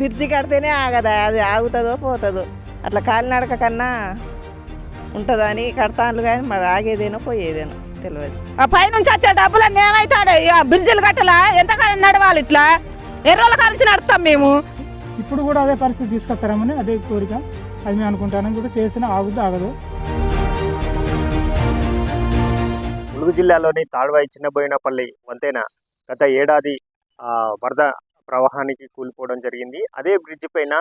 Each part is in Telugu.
బిర్చి కడితేనే ఆగదా? అది ఆగుతుందో పోతుందో? అట్లా కాలినడక కన్నా ఉంటుందని కడతాను కానీ మరి ఆగేదేనో పోయేదేనో తెలియదు ఆ పైనుంచి వచ్చే డబ్బులన్నీ ఏమైతాడు? బ్రిడ్జిలు కట్టలా? ఎంతకాలం నడవాలి ఇట్లా? ఎన్ని రోజుల కాలం నుంచి నడుస్తాం మేము? ఇప్పుడు కూడా అదే పరిస్థితి తీసుకొస్తారమని అదే కోరిక. అది మేము అనుకుంటాను. కూడా చేసిన ఆగుద్దు ఆగదు? ములుగు జిల్లాలోని తాడ్వాయి చిన్నబోయినపల్లి వంతెన గత ఏడాది వరద ప్రవాహానికి కూలిపోవడం జరిగింది. అదే బ్రిడ్జ్ పైన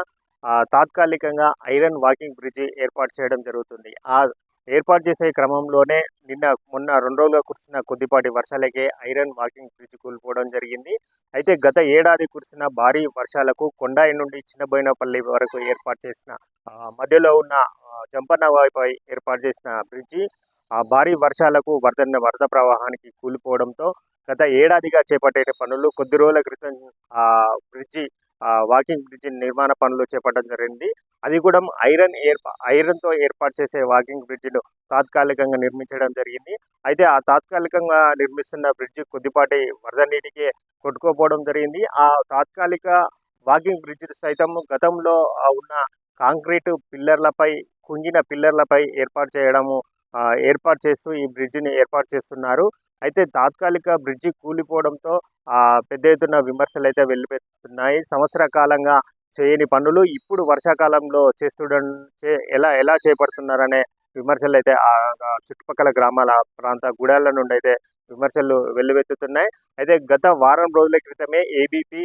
తాత్కాలికంగా ఐరన్ వాకింగ్ బ్రిడ్జ్ ఏర్పాటు చేయడం జరుగుతుంది. ఆ ఏర్పాటు చేసే క్రమంలోనే నిన్న మొన్న రెండు రోజులుగా కురిసిన కొద్దిపాటి వర్షాలకే ఐరన్ వాకింగ్ బ్రిడ్జ్ కూలిపోవడం జరిగింది. అయితే గత ఏడాది కురిసిన భారీ వర్షాలకు కొండాయి నుండి చిన్నబోయినపల్లి వరకు ఏర్పాటు చేసిన మధ్యలో ఉన్న జంపన్న వాయిపై ఏర్పాటు చేసిన బ్రిడ్జి ఆ భారీ వర్షాలకు వరద వరద ప్రవాహానికి కూలిపోవడంతో గత ఏడాదిగా చేపట్టే పనులు కొద్ది రోజుల క్రితం ఆ బ్రిడ్జి ఆ వాకింగ్ బ్రిడ్జి నిర్మాణ పనులు చేపట్టడం జరిగింది. అది కూడా ఐరన్ ఏర్పా ఐరన్తో ఏర్పాటు చేసే వాకింగ్ బ్రిడ్జిను తాత్కాలికంగా నిర్మించడం జరిగింది. అయితే ఆ తాత్కాలికంగా నిర్మిస్తున్న బ్రిడ్జి కొద్దిపాటి వరద నీటికి కొట్టుకోపోవడం జరిగింది. ఆ తాత్కాలిక వాకింగ్ బ్రిడ్జి సైతం గతంలో ఉన్న కాంక్రీట్ పిల్లర్లపై కుంగిన పిల్లర్లపై ఏర్పాటు చేయడము ఏర్పాటు చేస్తూ ఈ బ్రిడ్జిని ఏర్పాటు చేస్తున్నారు. అయితే తాత్కాలిక బ్రిడ్జి కూలిపోవడంతో పెద్ద ఎత్తున విమర్శలు అయితే వెళ్ళిపెడుతున్నాయి సంవత్సర కాలంగా చేయని పనులు ఇప్పుడు వర్షాకాలంలో చేస్తుండ చే- ఎలా ఎలా చేపడుతున్నారనే విమర్శలు అయితే చుట్టుపక్కల గ్రామాల ప్రాంత గుడాల నుండి అయితే విమర్శలు వెల్లువెత్తుతున్నాయి. అయితే గత వారం రోజుల క్రితమే ఏబీపీ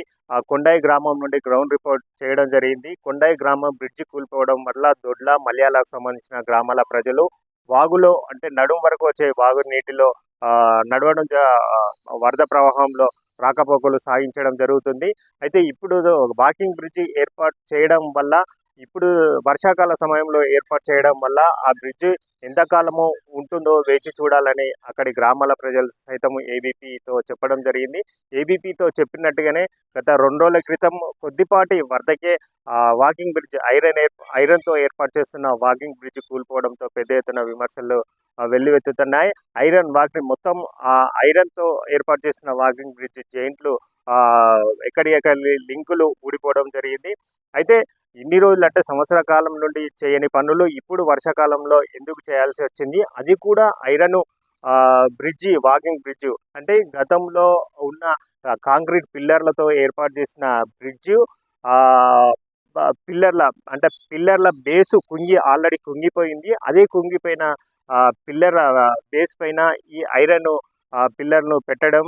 కొండాయి గ్రామం నుండి గ్రౌండ్ రిపోర్ట్ చేయడం జరిగింది. కొండాయి గ్రామం బ్రిడ్జి కూలిపోవడం వల్ల దొడ్ల మలయాళకు సంబంధించిన గ్రామాల ప్రజలు వాగులో అంటే నడుం వరకు వచ్చే వాగు నీటిలో నడవడం వరద ప్రవాహంలో రాకపోకలు సాగించడం జరుగుతుంది. అయితే ఇప్పుడు వాకింగ్ బ్రిడ్జి ఏర్పాటు చేయడం వల్ల ఇప్పుడు వర్షాకాల సమయంలో ఏర్పాటు చేయడం వల్ల ఆ బ్రిడ్జ్ ఎంతకాలము ఉంటుందో వేచి చూడాలని అక్కడి గ్రామాల ప్రజలు సైతం ఏబీపీతో చెప్పడం జరిగింది. ఏబీపీతో చెప్పినట్టుగానే గత రెండు రోజుల క్రితం కొద్దిపాటి వరదకే ఆ వాకింగ్ బ్రిడ్జ్ ఐరన్ ఏర్ ఐరన్తో ఏర్పాటు చేస్తున్న వాకింగ్ బ్రిడ్జ్ కూలిపోవడంతో పెద్ద ఎత్తున విమర్శలు వెల్లువెత్తుతున్నాయి. ఐరన్ వాకింగ్ మొత్తం ఆ ఐరన్తో ఏర్పాటు చేసిన వాకింగ్ బ్రిడ్జ్ జైంట్లు ఎక్కడి ఎక్కడి లింకులు ఊడిపోవడం జరిగింది. అయితే ఇన్ని రోజులు అంటే సంవత్సర కాలం నుండి చేయని పనులు ఇప్పుడు వర్షాకాలంలో ఎందుకు చేయాల్సి వచ్చింది? అది కూడా ఐరన్ బ్రిడ్జి వాకింగ్ బ్రిడ్జ్. అంటే గతంలో ఉన్న కాంక్రీట్ పిల్లర్లతో ఏర్పాటు చేసిన బ్రిడ్జ్ పిల్లర్ల అంటే పిల్లర్ల బేసు కుంగి ఆల్రెడీ కుంగిపోయింది. అదే కుంగిపోయిన పిల్లర్ బేస్ పైన ఈ ఐరన్ పిల్లర్ను పెట్టడం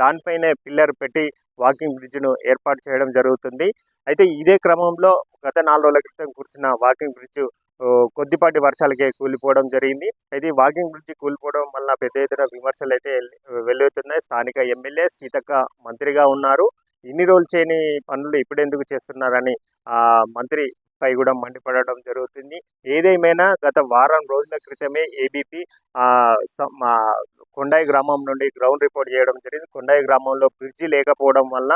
దానిపైనే పిల్లర్ పెట్టి వాకింగ్ బ్రిడ్జ్ను ఏర్పాటు చేయడం జరుగుతుంది. అయితే ఇదే క్రమంలో గత నాలుగు రోజుల క్రితం కురిసిన వాకింగ్ బ్రిడ్జ్ కొద్దిపాటి వర్షాలకే కూలిపోవడం జరిగింది. అయితే ఈ వాకింగ్ బ్రిడ్జ్ కూలిపోవడం వల్ల పెద్ద ఎత్తున విమర్శలు అయితే వెల్- వెల్లువెత్తున్నాయి. స్థానిక ఎమ్మెల్యే సీతక్క మంత్రిగా ఉన్నారు. ఇన్ని రోజులు చేయని పనులు ఇప్పుడెందుకు చేస్తున్నారని మంత్రి పై కూడా మండిపడడం జరుగుతుంది. ఏదేమైనా గత వారం రోజుల క్రితమే ఏబీపీ కొండాయి గ్రామం నుండి గ్రౌండ్ రిపోర్ట్ చేయడం జరిగింది. కొండాయి గ్రామంలో బ్రిడ్జి లేకపోవడం వల్ల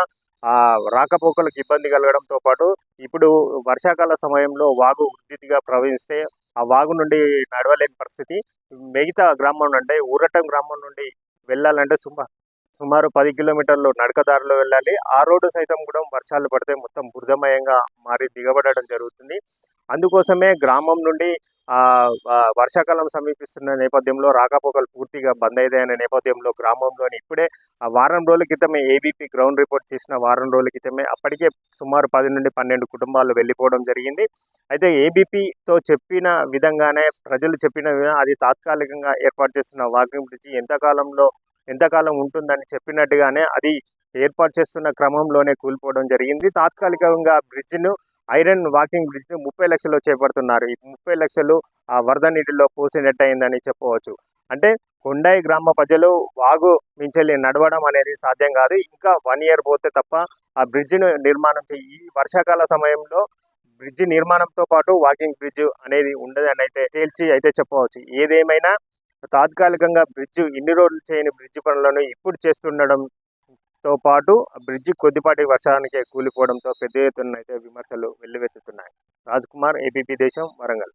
రాకపోకలకు ఇబ్బంది కలగడంతో పాటు ఇప్పుడు వర్షాకాల సమయంలో వాగు ఉధృతిగా ప్రవహిస్తే ఆ వాగు నుండి నడవలేని పరిస్థితి. మిగతా గ్రామం అంటే ఊరటం గ్రామం నుండి వెళ్ళాలంటే సుమ సుమారు పది కిలోమీటర్లు నడకదారిలో వెళ్ళాలి. ఆ రోడ్డు సైతం కూడా వర్షాలు పడితే మొత్తం బురదమయంగా మారి దిగబడడం జరుగుతుంది. అందుకోసమే గ్రామం నుండి వర్షాకాలం సమీపిస్తున్న నేపథ్యంలో రాకపోకలు పూర్తిగా బంద్ అయిదాయనే నేపథ్యంలో గ్రామంలోని ఇప్పుడే ఆ వారం రోజుల క్రితమే ఏబీపీ గ్రౌండ్ రిపోర్ట్ చేసిన వారం రోజుల క్రితమే అప్పటికే సుమారు పది నుండి పన్నెండు కుటుంబాలు వెళ్ళిపోవడం జరిగింది. అయితే ఏబీపీతో చెప్పిన విధంగానే ప్రజలు చెప్పిన విధంగా అది తాత్కాలికంగా ఏర్పాటు చేస్తున్న వాకింగ్ బ్రిడ్జి ఎంతకాలంలో ఎంతకాలం ఉంటుందని చెప్పినట్టుగానే అది ఏర్పాటు చేస్తున్న క్రమంలోనే కూలిపోవడం జరిగింది. తాత్కాలికంగా బ్రిడ్జ్ను ఐరన్ వాకింగ్ బ్రిడ్జ్ను ముప్పై లక్షలు చేపడుతున్నారు. ఈ ముప్పై లక్షలు ఆ వరద నీటిలో పోసినట్టు అయిందని చెప్పవచ్చు. అంటే కొండాయి గ్రామ ప్రజలు వాగు మించెల్లి నడవడం అనేది సాధ్యం కాదు. ఇంకా వన్ ఇయర్ పోతే తప్ప ఆ బ్రిడ్జ్ను నిర్మాణం చేయి ఈ వర్షాకాల సమయంలో బ్రిడ్జి నిర్మాణంతో పాటు వాకింగ్ బ్రిడ్జ్ అనేది ఉండదని అయితే తేల్చి అయితే చెప్పవచ్చు. ఏదేమైనా తాత్కాలికంగా బ్రిడ్జ్ ఇన్ని రోజులు చేయని బ్రిడ్జ్ పనులను ఇప్పుడు చేస్తుండడంతో పాటు ఆ బ్రిడ్జి కొద్దిపాటి వర్షానికే కూలిపోవడంతో పెద్ద ఎత్తున అయితే విమర్శలు వెల్లువెత్తుతున్నాయి. రాజ్ కుమార్ ఏపీపీ దేశం వరంగల్.